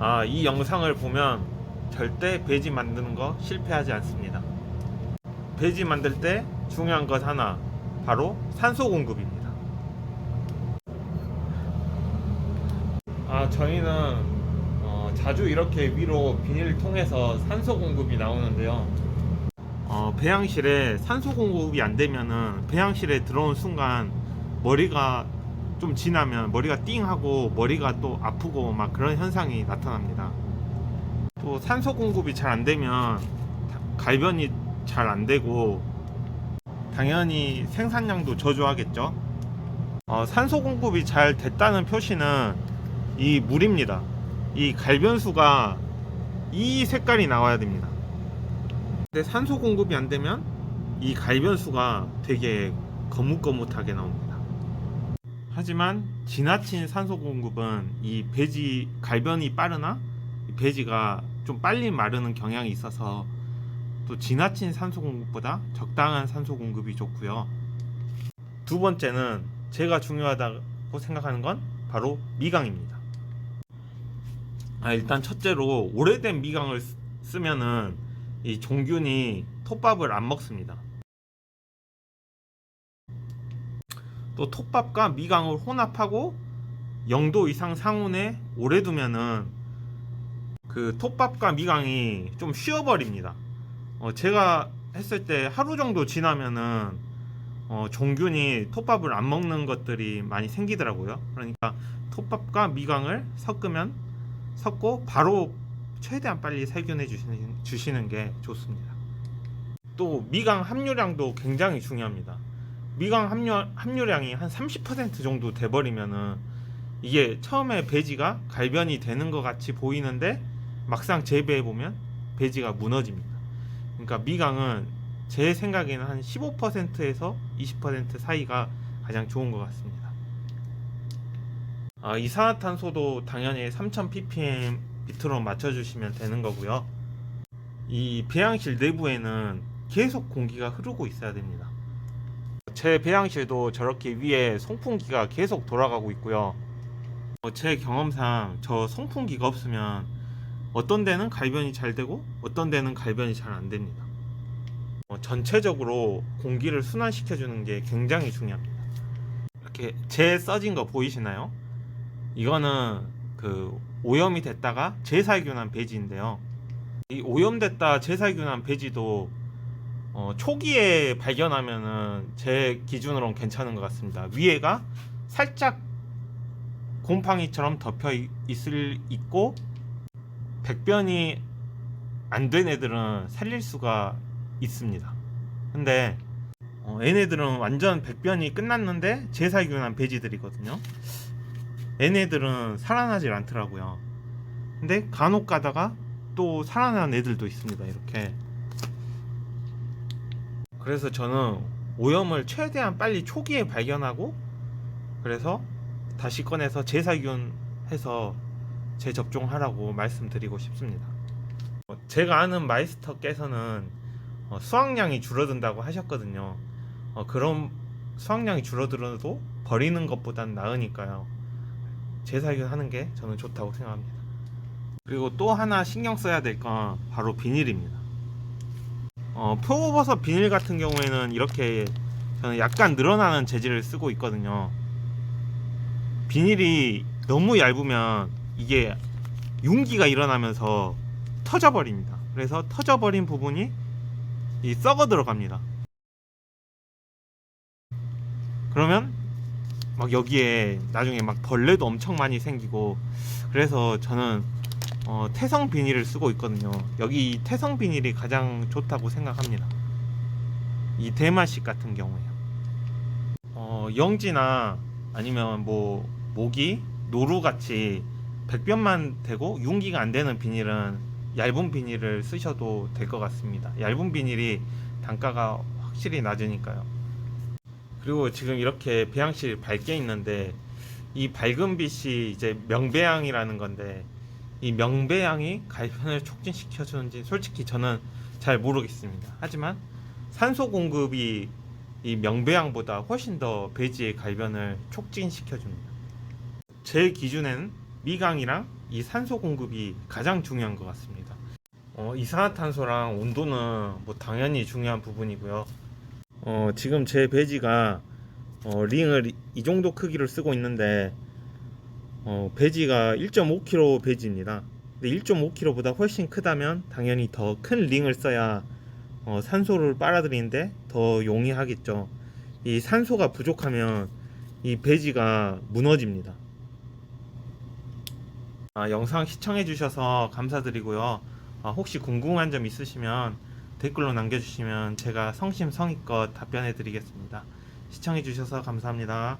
아, 이 영상을 보면 절대 배지 만드는 거 실패하지 않습니다. 배지 만들 때 중요한 것 하나, 바로 산소 공급입니다. 아, 저희는 어, 자주 이렇게 위로 비닐을 통해서 산소 공급이 나오는데요. 어, 배양실에 산소 공급이 안 되면은 배양실에 들어온 순간 머리가 좀 지나면 머리가 띵하고 머리가 또 아프고 막 그런 현상이 나타납니다. 또 산소 공급이 잘 안 되면 다- 갈변이 잘 안 되고 당연히 생산량도 저조하겠죠. 어, 산소 공급이 잘 됐다는 표시는 이 물입니다. 이 갈변수가 이 색깔이 나와야 됩니다. 근데 산소 공급이 안 되면 이 갈변수가 되게 거뭇거뭇하게 나옵니다. 하지만 지나친 산소 공급은 이 배지 갈변이 빠르나 이 배지가 좀 빨리 마르는 경향이 있어서 또 지나친 산소 공급보다 적당한 산소 공급이 좋고요. 두 번째는 제가 중요하다고 생각하는 건 바로 미강입니다. 아, 일단 첫째로 오래된 미강을 쓰- 쓰면은 이 종균이 톱밥을 안 먹습니다. 또 톱밥과 미강을 혼합하고 0도 이상 상온에 오래 두면은 그 톱밥과 미강이 좀 쉬어버립니다. 어, 제가 했을 때 하루 정도 지나면은 어, 종균이 톱밥을 안 먹는 것들이 많이 생기더라고요. 그러니까 톱밥과 미강을 섞으면 섞고 바로 최대한 빨리 살균해 주시는, 주시는 게 좋습니다. 또 미강 함유량도 굉장히 중요합니다. 미강 함유, 함유량이 한 30% 정도 돼버리면은 이게 처음에 배지가 갈변이 되는 것 같이 보이는데 막상 재배해 보면 배지가 무너집니다. 그러니까 미강은 제 생각에는 한 15%에서 20% 사이가 가장 좋은 것 같습니다. 아, 이산화탄소도 당연히 3000 ppm 밑으로 맞춰주시면 되는 거고요. 이 배양실 내부에는 계속 공기가 흐르고 있어야 됩니다. 제 배양실도 저렇게 위에 송풍기가 계속 돌아가고 있고요. 어, 제 경험상 저 송풍기가 없으면 어떤 데는 갈변이 잘 되고 어떤 데는 갈변이 잘 안 됩니다. 어, 전체적으로 공기를 순환시켜 주는 게 굉장히 중요합니다. 이렇게 재 써진 거 보이시나요? 이거는 그 오염이 됐다가 재살균한 배지인데요. 이 오염됐다 재살균한 배지도 어, 초기에 발견하면은 제 기준으로는 괜찮은 것 같습니다. 위에가 살짝 곰팡이처럼 덮여 있- 있을 있고 백변이 안 된 애들은 살릴 수가 있습니다. 근데 어, 얘네들은 완전 백변이 끝났는데 재살균한 배지들이거든요. 얘네들은 살아나질 않더라고요. 근데 간혹 가다가 또 살아난 애들도 있습니다. 이렇게. 그래서 저는 오염을 최대한 빨리 초기에 발견하고 그래서 다시 꺼내서 재살균해서 재접종하라고 말씀드리고 싶습니다. 어, 제가 아는 마이스터께서는 어, 수확량이 줄어든다고 하셨거든요. 어, 그럼 수확량이 줄어들어도 버리는 것보단 나으니까요. 재살균하는 게 저는 좋다고 생각합니다. 그리고 또 하나 신경 써야 될 건 바로 비닐입니다. 어, 표고버섯 비닐 같은 경우에는 이렇게 저는 약간 늘어나는 재질을 쓰고 있거든요. 비닐이 너무 얇으면 이게 윤기가 일어나면서 터져버립니다. 그래서 터져버린 부분이 이 썩어 들어갑니다. 그러면 막 여기에 나중에 막 벌레도 엄청 많이 생기고 그래서 저는 어, 태성 비닐을 쓰고 있거든요. 여기 이 태성 비닐이 가장 좋다고 생각합니다. 이 대마식 같은 경우에요. 어, 영지나 아니면 뭐 모기, 노루 같이 백변만 되고 윤기가 안 되는 비닐은 얇은 비닐을 쓰셔도 될 것 같습니다. 얇은 비닐이 단가가 확실히 낮으니까요. 그리고 지금 이렇게 배양실 밝게 있는데 이 밝은 빛이 이제 명배양이라는 건데 이 명배양이 갈변을 촉진시켜 주는지 솔직히 저는 잘 모르겠습니다. 하지만 산소 공급이 이 명배양보다 훨씬 더 배지의 갈변을 촉진시켜 줍니다. 제 기준에는 미강이랑 이 산소 공급이 가장 중요한 것 같습니다. 어, 이산화탄소랑 온도는 뭐 당연히 중요한 부분이고요. 어, 지금 제 배지가 어, 링을 이- 이 정도 크기를 쓰고 있는데 어, 배지가 1.5kg 배지입니다. 근데 1.5kg보다 훨씬 크다면 당연히 더 큰 링을 써야 어, 산소를 빨아들이는데 더 용이하겠죠. 이 산소가 부족하면 이 배지가 무너집니다. 아, 영상 시청해 주셔서 감사드리고요. 아, 혹시 궁금한 점 있으시면 댓글로 남겨주시면 제가 성심성의껏 답변해 드리겠습니다. 시청해 주셔서 감사합니다.